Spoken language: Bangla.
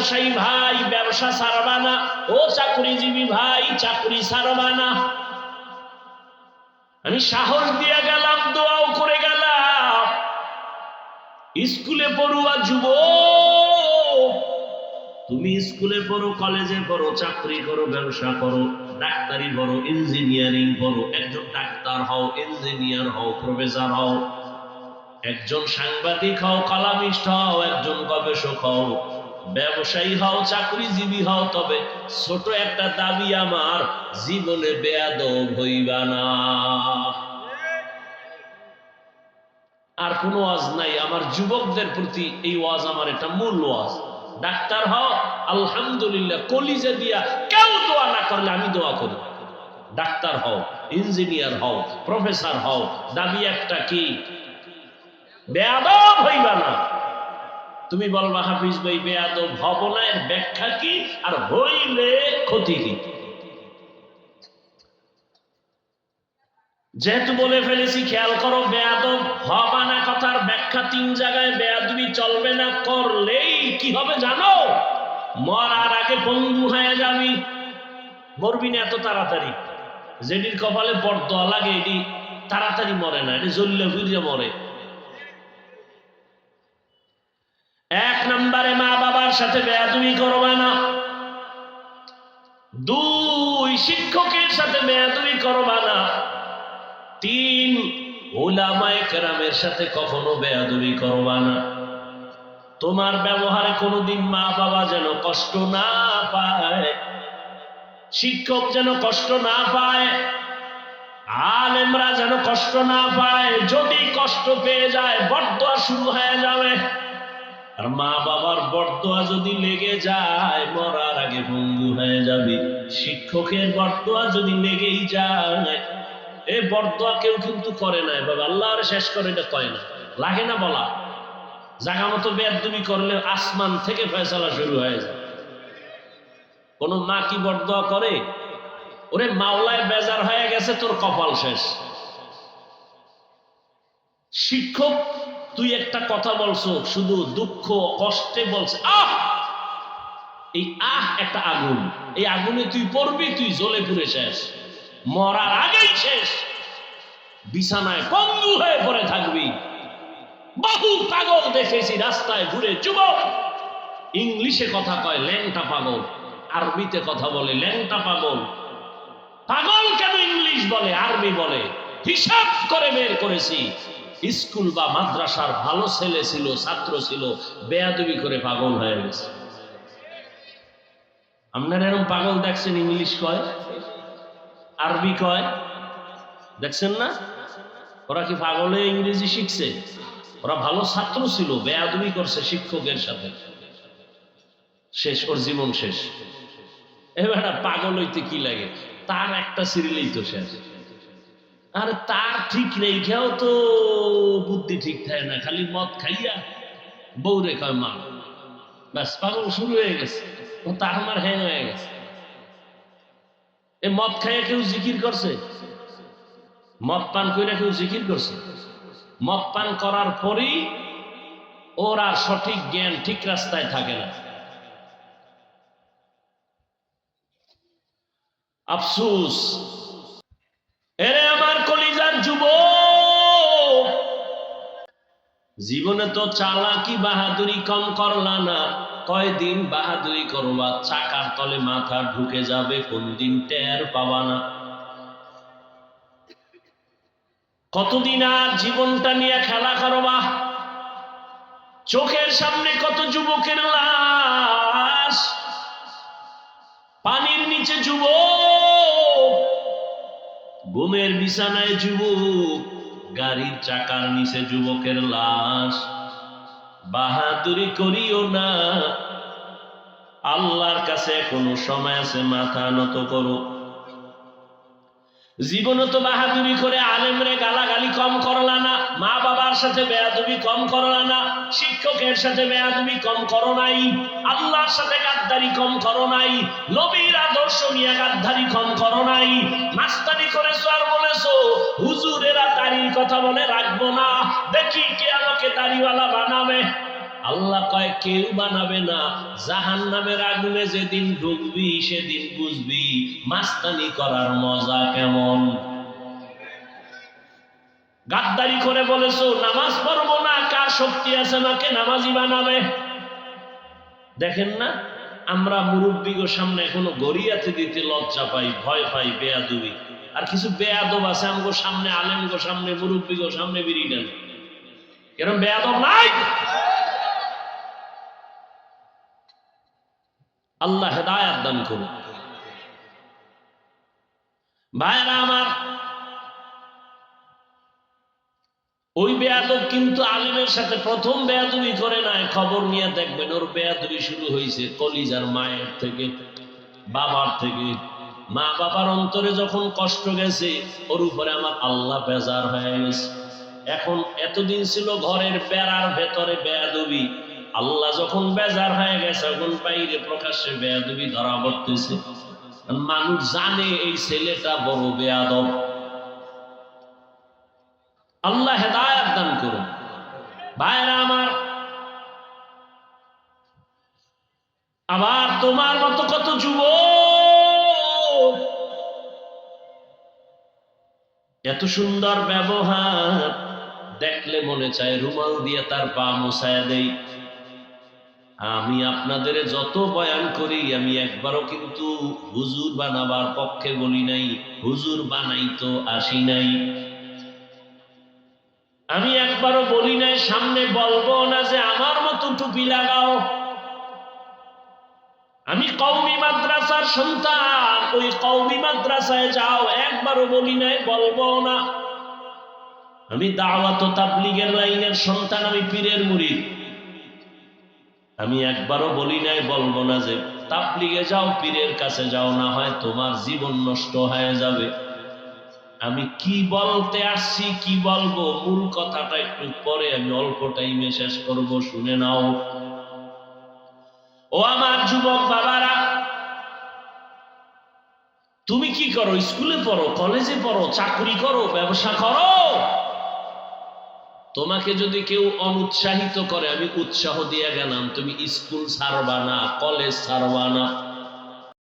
ব্যবসায়ী ভাই, ব্যবসা ছাড়বা ও চাকরিজীবী ভাই, চাকরি ছাড়বা আমি সাহস দিয়ে গেলাম, দোয়াও করে গেলাম। স্কুলে পড়ুয়া যুব, তুমি স্কুলে পড়ো, কলেজে পড়ো, চাকরি করো, ব্যবসা করো, ডাক্তারি করো ইঞ্জিনিয়ারিং করো একজন ডাক্তার হও, ইঞ্জিনিয়ার হও, প্রফেসর হও, একজন সাংবাদিক হও, কলামিস্ট হও, একজন গবেষক হও। ব্যবসায়ী হও, চাকরিজীবী হও, তবে ছোট একটা দাবি আমার, জীবনে বেয়াদব হইবা না। আর কোনো ওয়াজ নাই, আমার যুবকদের প্রতি এই ওয়াজ আমার একটা মূল ওয়াজ। ডাক্তার হও, আলহামদুলিল্লাহ, কলিজে দিয়া কেউ দোয়া না করলে আমি দোয়া করি। ডাক্তার হও, ইঞ্জিনিয়ার হও, প্রফেসর হও, দাবি একটা কি? বেয়াদব হইবা না। তুমি বলবা, হাফিজ ভাই না, এর ব্যাখ্যা কি? আর হইলে ক্ষতি কি? যেহেতু বলে ফেলেছি, খেয়াল করো, বেয়াদব হবা না কথার ব্যাখ্যা তিন জায়গায়, বেয়াদবি চলবে না, করলেই কি হবে জানো? মরার আগে পঙ্গু হয়ে যাবি। মরবি না এত তাড়াতাড়ি। যেটির কপালে বরদোয়া লাগে এটি তাড়াতাড়ি মরে না এটি জ্বললে ফিরিয়ে মরে। এক নম্বরে মা বাবার সাথে বেয়াদবি করবে না। দুই শিক্ষকের সাথে বেয়াদবি করবা না। তিন ওলামায়ে কেরামের সাথে কখনো বেয়াদবি করবা না। তোমার ব্যবহারে কোনোদিন মা বাবা যেন কষ্ট না পায়, শিক্ষক যেন কষ্ট না পায়, আলেমরা যেন কষ্ট না পায়, যদি কষ্ট পেয়ে যায় বরদোয়া শুরু হয়ে যাবে। আর মা বাবার বরদোয়া যদি লেগে যায়, মরার আগে ভঙ্গু হয়ে যাবে। শিক্ষকের বরদোয়া যদি লেগেই যায়, এ বরদোয়া কেউ কিন্তু করে নাই বাবা আল্লাহ শেষ করে এটা কয় না। লাগে না বলা? জাগা মতো বেদুমি করলে আসমান থেকে ফয়সালা শুরু হয়ে যায়। কোন মা কি বরদোয়া করে? ওরে মাওলায় বেজার হয়ে গেছে, তোর কপাল শেষ। শিক্ষক তুই একটা কথা বলছো, শুধু দুঃখ, কষ্টে বলছে। আহ! এই আহ একটা আগুন। এই আগুনে তুই পড়বি, তুই জ্বলে পুড়ে শেষ। মরার আগেই শেষ। বিছানায় পঙ্গু হয়ে পড়ে থাকবি। বহু পাগল দেখেছি রাস্তায় ঘুরে যুবক। ইংলিশে কথা কয়, ল্যাংটা পাগল। আরবিতে কথা বলে, ল্যাংটা পাগল। পাগল কেন ইংলিশ বলে, আরবি বলে? হিসাব করে বের করেছি। স্কুল বা মাদ্রাসার ভালো ছেলে ছিল, ছাত্র ছিল, বেয়াদবি করে পাগল হয়ে গেছে। আপনারা এরকম পাগল দেখছেন ইংলিশ কয়? আরবি কয়? দেখছেন না? ওরা কি পাগলে ইংরেজি শিখছে? ওরা ভালো ছাত্র ছিল, বেয়াদবি করছে শিক্ষকের সাথে। শেষ, ওর জীবন শেষ। এবার পাগল হইতে কি লাগে? তার একটা সিরিলেই তো শেষ। আর তার ঠিক নেই খেয়েও তো, বুদ্ধি ঠিক থাকে না, খালি মদ খাইয়া বৌরে কয়, মা, ব্যাস, পাগল শুরু হয়ে গেছে, ও তার আমার হ্যাং হয়ে গেছে। এ মদ খাইয়া কেউ জিকির করছে? মদ পান করে কেউ জিকির করছে? মদ পান করার পরেই ওর আর সঠিক জ্ঞান ঠিক রাস্তায় থাকে না। আফসুস। এরে জীবনে তো চালাকি বাহাদুরি কম করলা না। কয়দিন বাহাদুরি করবা? চাকার তলে মাথা ঢুকে যাবে, কোন দিন টের পাবা না। কতদিন আর জীবনটা নিয়ে খেলা করবা? চোখের সামনে কত যুবকের লাশ? পানির নিচে যুবক ঘুমের বিছানায় যুবক। গাড়ির চাকার নিচে যুবকের লাশ। বাহাদুরি করিও না। আল্লাহর কাছে কোনো সময় আছে, মাথা নত করো। জীবনে তো বাহাদুরি করে আলেমরে গালাগালি কম করলা না। মা বাবার সাথে বেয়াদবি কম করলা না। শিক্ষকের সাথে বেয়াদবি কম করো নাই। আল্লাহর সাথে গাদ্দারি কম করো নাই। নবীর আদর্শ নিয়ে গাদ্দারি কম করো নাই। মাস্তানি করেছ আর বলেছ, হুজুরেরা দাড়ির কথা বলে রাখব না। দেখি কে আমাকে দাড়িওয়ালা বানাবে। আল্লাহ কয়, কেউ বানাবে না। জাহান নামের আগুনে যেদিন ঢুকবি, সেদিন বুঝবি মাস্তানি করার মজা কেমন। গাদ্দারি করে বলেছ, নামাজ পড়ব না, কার শক্তি আছে নাকে নামাজি বানাবে? দেখেন না, আমরা মুরব্বীগো সামনে এখনও গড়িয়াতে দিতে লজ্জা পাই, ভয় পাই, বেয়াদুবি। আর কিছু বেয়াদব আছে আমগো সামনে আলেমগো সামনে মুরব্বীগো সামনে বিড়ি নেন এরকম বেয়াদব নাই? আল্লাহ হেদায়াত দান করুন। ভাইরা আমার, ওই বেয়াদব কিন্তু আলিমের সাথে প্রথম বেয়াদবি করে নাই, খবর নিয়ে দেখবেন ওর বেয়াদবি শুরু হয়েছে কলিজার মায়ের থেকে, বাবার থেকে। মা বাবার অন্তরে যখন কষ্ট গেছে, ওর উপরে আমার আল্লাহ বেজার হয়ে গেছে। এখন এতদিন ছিল ঘরের বেড়ার ভেতরে বেয়াদবি আল্লাহ যখন বেজার হয়ে গেছে এখন বাইরে প্রকাশ্যে বেয়াদবি ধরা পড়তেছে। মানুষ জানে এই ছেলেটা বড় বেয়াদব। আল্লাহ হেদায়াত দান করুন। ভাইরা আমার, আবার তোমার মতো কত যুব এত সুন্দর ব্যবহার, দেখলে মনে চায় রুমাল দিয়ে তার পা মোছায় দেই। আমি আপনাদের যত বয়ান করি, আমি একবারও কিন্তু হুজুর বানাবার পক্ষে বলি নাই, হুজুর বানাই তো আসি নাই। আমি একবারও বলি নাই, সামনে বলব না যে আমার মতো টুপি লাগাও। আমি কৌমি মাদ্রাসার সন্তান, ওই কৌমি মাদ্রাসায় যাও, একবারও বলি নাই, বলব না। আমি দাওয়াত তাবলিগের লাইনের সন্তান, আমি পীরের মুড়ি আমি একবারও বলি নাই, বলব না যে তাবলিগে যাও, পীরের কাছে যাও, না হয় তোমার জীবন নষ্ট হয়ে যাবে। আমি কি বলতে আসছি, কি বলব? মূল কথাটা একটু পরে আমি অল্প টাইমে শেষ করব, শুনে নাও। ও আমার যুবক বাবারা, তুমি কি করো? স্কুলে পড়ো, কলেজে পড়ো, চাকরি করো, ব্যবসা করো? তোমাকে যদি কেউ অনুৎসাহিত করে, আমি উৎসাহ দিয়ে গেলাম, তুমি স্কুল ছাড়বা না, কলেজ ছাড়বা না।